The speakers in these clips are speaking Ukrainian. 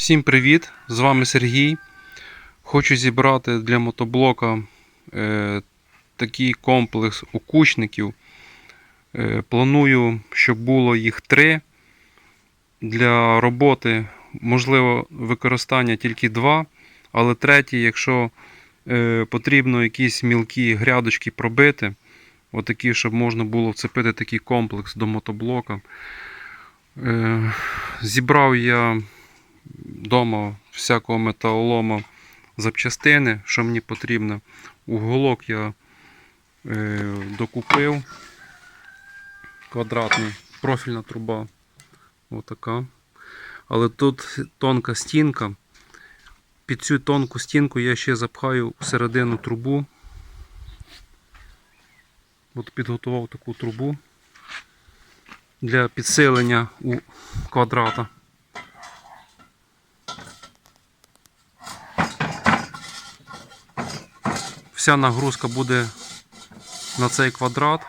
Всім привіт! З вами Сергій. Хочу зібрати для мотоблока е, такий комплекс укучників. Е, планую, щоб було їх три. Для роботи можливо використання тільки два, але третій, якщо е, потрібно якісь мілкі грядочки пробити, отакі, щоб можна було вцепити такий комплекс до мотоблока. Е, зібрав я вдома всякого металолому запчастини, що мені потрібно. Уголок я е, докупив. Квадратний, профільна труба. Отака. Але тут тонка стінка. Під цю тонку стінку я ще запхаю всередину трубу. От підготував таку трубу для підсилення у квадрата. Вся нагрузка буде на цей квадрат.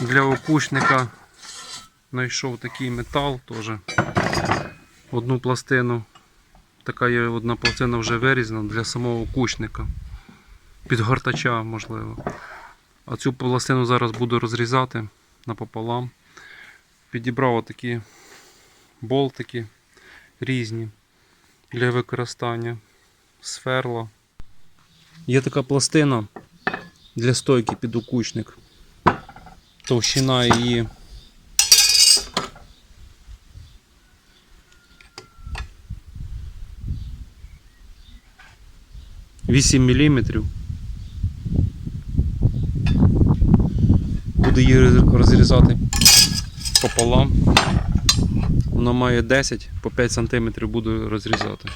Для окучника знайшов такий метал теж. Одну пластину. Така є одна пластина вже вирізана для самого окучника. Під гортача, можливо. А цю пластину зараз буду розрізати напополам. Підібрав такі болтики різні для використання сферла. Є така пластина для стойки під укучник. Товщина її. Вісім міліметрів. Буду її розрізати пополам. Вона має 10 по 5 см буду розрізати.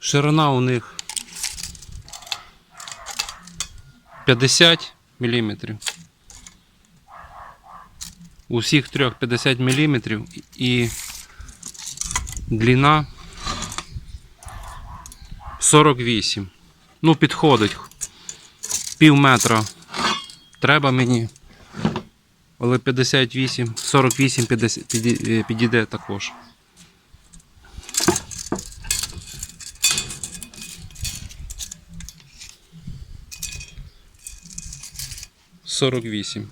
Ширина у них 50 мм. У всіх трьох 50 мм і длина 48. Ну, підходить. Пів метра треба мені. Але 58, 48 50, піді- е, підійде також. Сорок вісім.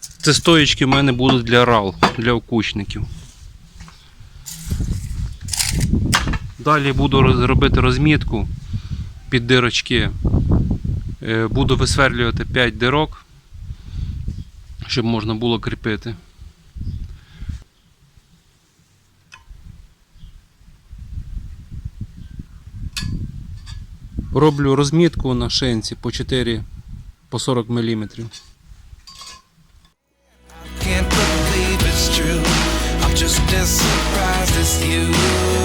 Це стоїчки в мене будуть для рал, для окучників. Далі буду робити розмітку під дирочки. Е, Буду висверлювати 5 дирок щоб можна було кріпити. Роблю розмітку на шинці по 4 по 40 мм. Can't believe it's true. I'm just as surprised as you.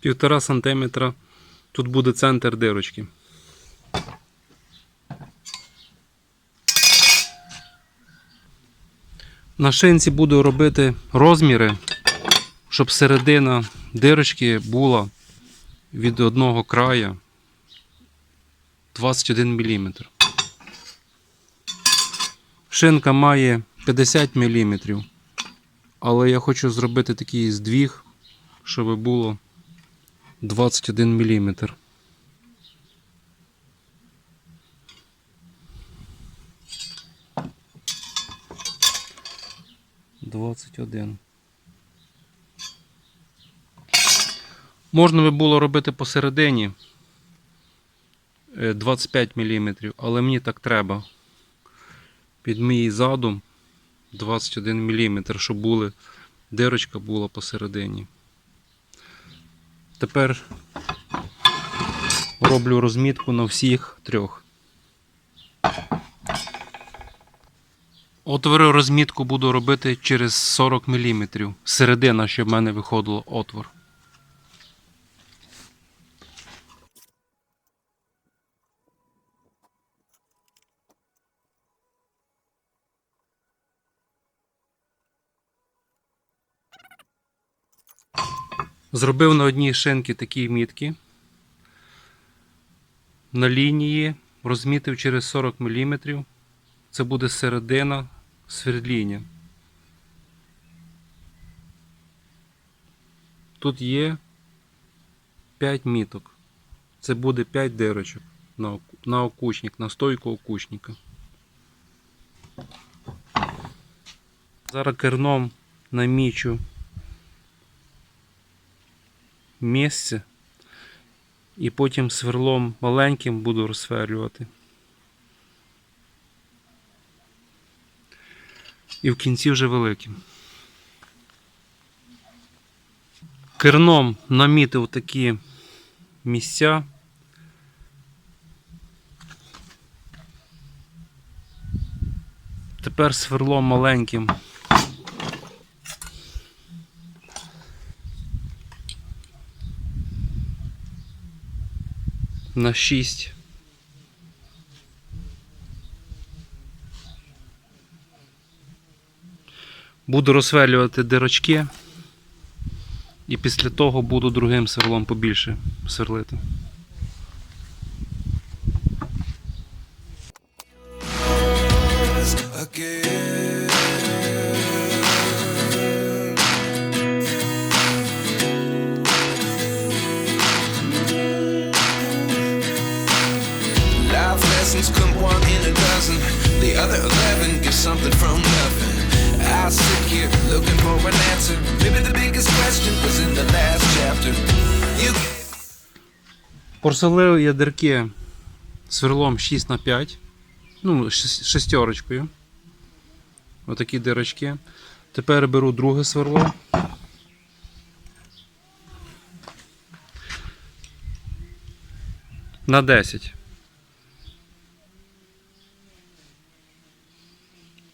Півтора сантиметра. тут буде центр дирочки. На шинці буду робити розміри, щоб середина дирочки була від одного краю 21 мм. Шинка має 50 мм, але я хочу зробити такий здвіг, щоб було 21 мм. Двадцять один. Можна би було робити посередині е, 25 мм, але мені так треба. Під мій задум 21 мм, щоб були, дирочка була посередині. Тепер роблю розмітку на всіх трьох. Отвори розмітку буду робити через 40 мм. Середина, щоб в мене виходило отвор. Зробив на одній шинці такі мітки. На лінії розмітив через 40 мм. Це буде середина свердління. Тут є 5 міток. Це буде 5 дирочок на, оку- на окучник, на стойку окучника. Зараз керном намічу місце і потім сверлом маленьким буду розсверлювати. І в кінці вже великим. Керном намітив такі місця. Тепер сверлом маленьким на 6. Буду розсверлювати дирочки. І після того буду другим сверлом побільше сверлити. Порселив я дирки сверлом 6 на 5 ну, шес- шестерочкою. Отакі дирочки. Тепер беру друге сверло. На 10.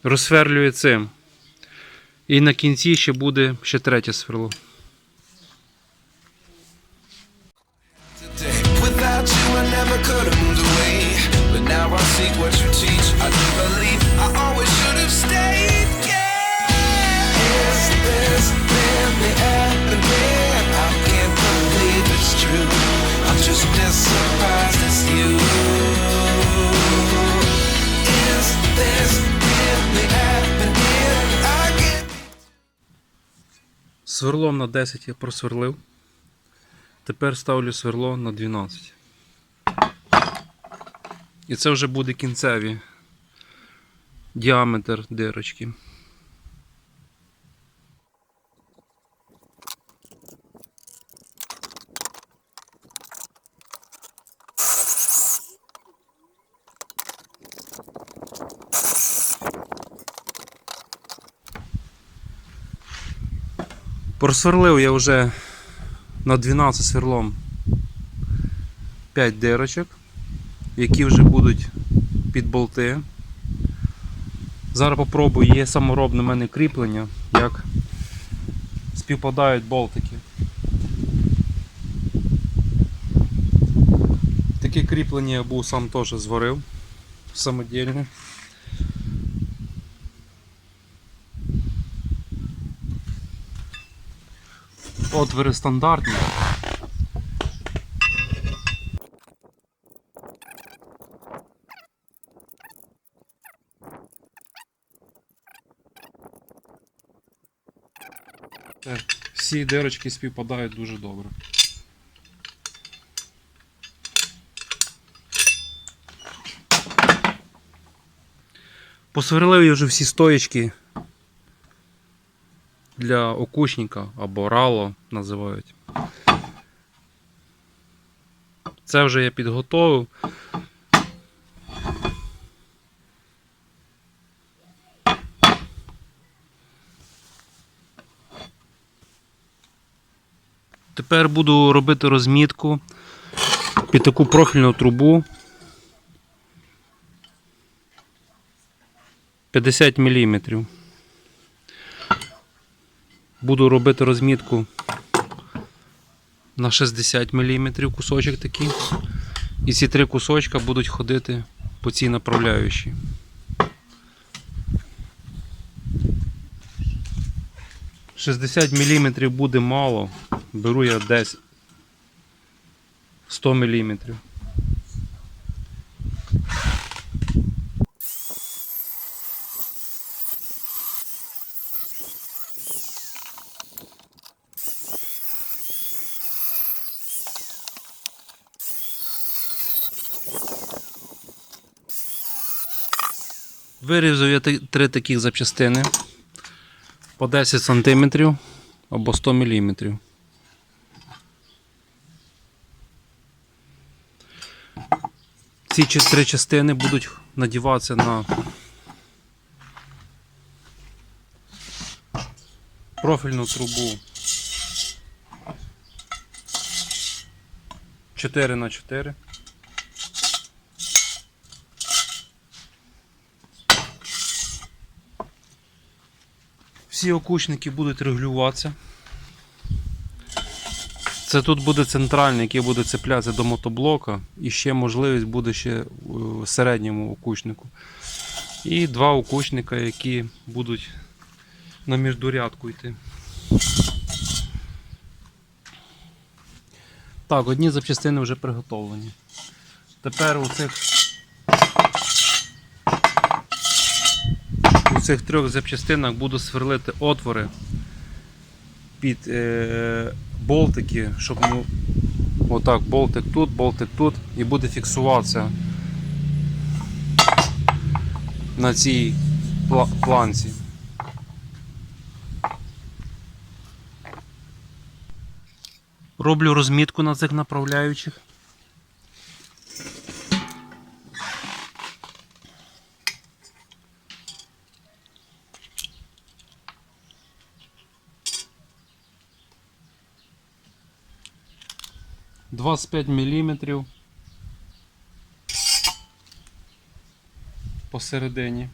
Розсверлюю цим. І на кінці ще буде ще третє сверло. Сверлом на 10 я просверлив. Тепер ставлю сверло на 12. І це вже буде кінцеві діаметр дирочки. Просверлив я вже на 12 сверлом 5 дирочок, які вже будуть під болти. Зараз попробую, є саморобне в мене кріплення, як співпадають болтики. Таке кріплення я був сам теж зварив самодільне. Отвори стандартні. Всі дирочки співпадають дуже добре. Посверлив я вже всі стоячки для окучника або рало називають. Це вже я підготовив. Тепер буду робити розмітку під таку профільну трубу 50 мм. Буду робити розмітку на 60 мм кусочок такий. І ці три кусочка будуть ходити по цій направляючій. Шістдесят мм буде мало. Беру я десь 100 мм. Вирізав я три таких запчастини. По 10 см або 100 мм. Ці три частини будуть надіватися на профільну трубу. 4 на 4 Всі окучники будуть регулюватися. Це тут буде центральний, який буде цеплятися до мотоблока, і ще можливість буде ще в середньому окучнику. І два окучника, які будуть на міждурядку йти. Так, одні запчастини вже приготовлені. Тепер у цих цих трьох запчастинах буду сверлити отвори під е, болтики, щоб ну, отак, болтик тут, болтик тут і буде фіксуватися на цій планці. Роблю розмітку на цих направляючих. Двадцять п'ять міліметрів посередині.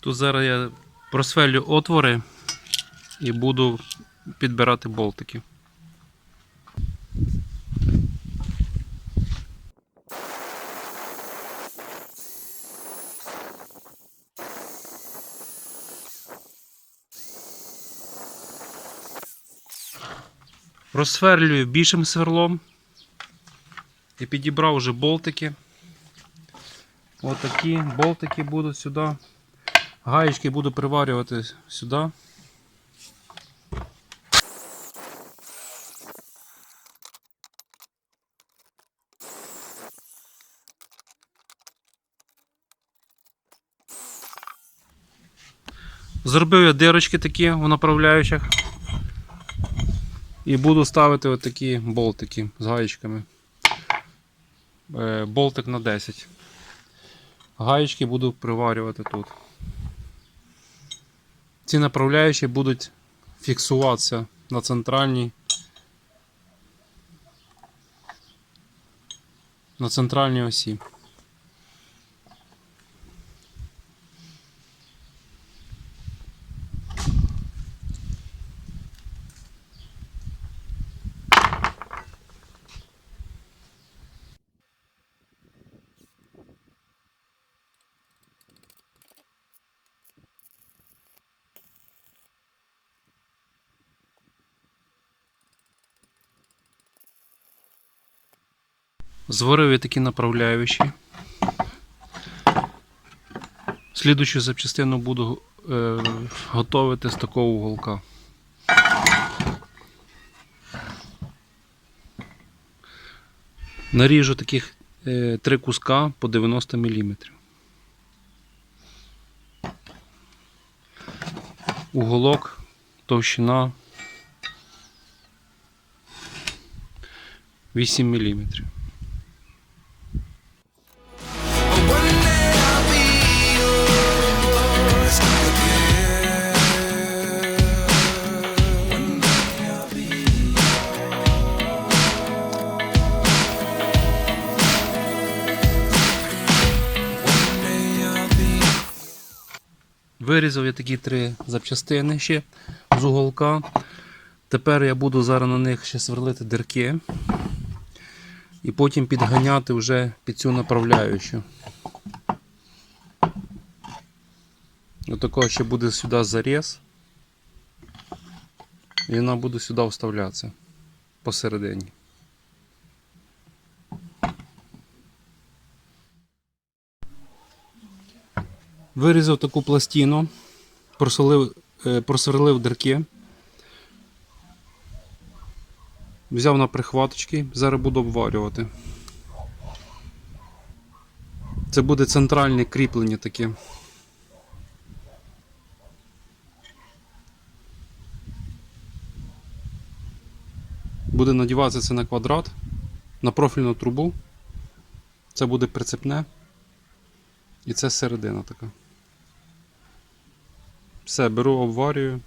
Тут зараз я просверлю отвори і буду підбирати болтики. Розсверлюю більшим сверлом і підібрав вже болтики. Отакі болтики будуть сюди. Гаєчки буду приварювати сюди. Зробив я дирочки такі в направляючих. І буду ставити отакі болтики з гаєчками. Е, Болтик на 10. Гаєчки буду приварювати тут. Ці направляючі будуть фіксуватися на центральній. На центральній осі. Зварив я такі направляючі. Слідучу запчастину буду е, готувати з такого уголка. Наріжу таких е, три куска по 90 мм. Уголок, товщина 8 мм. Вирізав я такі три запчастини ще з уголка. Тепер я буду зараз на них ще сверлити дирки. І потім підганяти вже під цю направляючу. Отако ще буде сюди заріз. І вона буде сюди вставлятися посередині. Вирізав таку пластину, просолив, е, просверлив дирки. Взяв на прихваточки, зараз буду обварювати. Це буде центральне кріплення таке. Буде надіватися це на квадрат, на профільну трубу. Це буде прицепне. І це середина така. Все, беру обварюю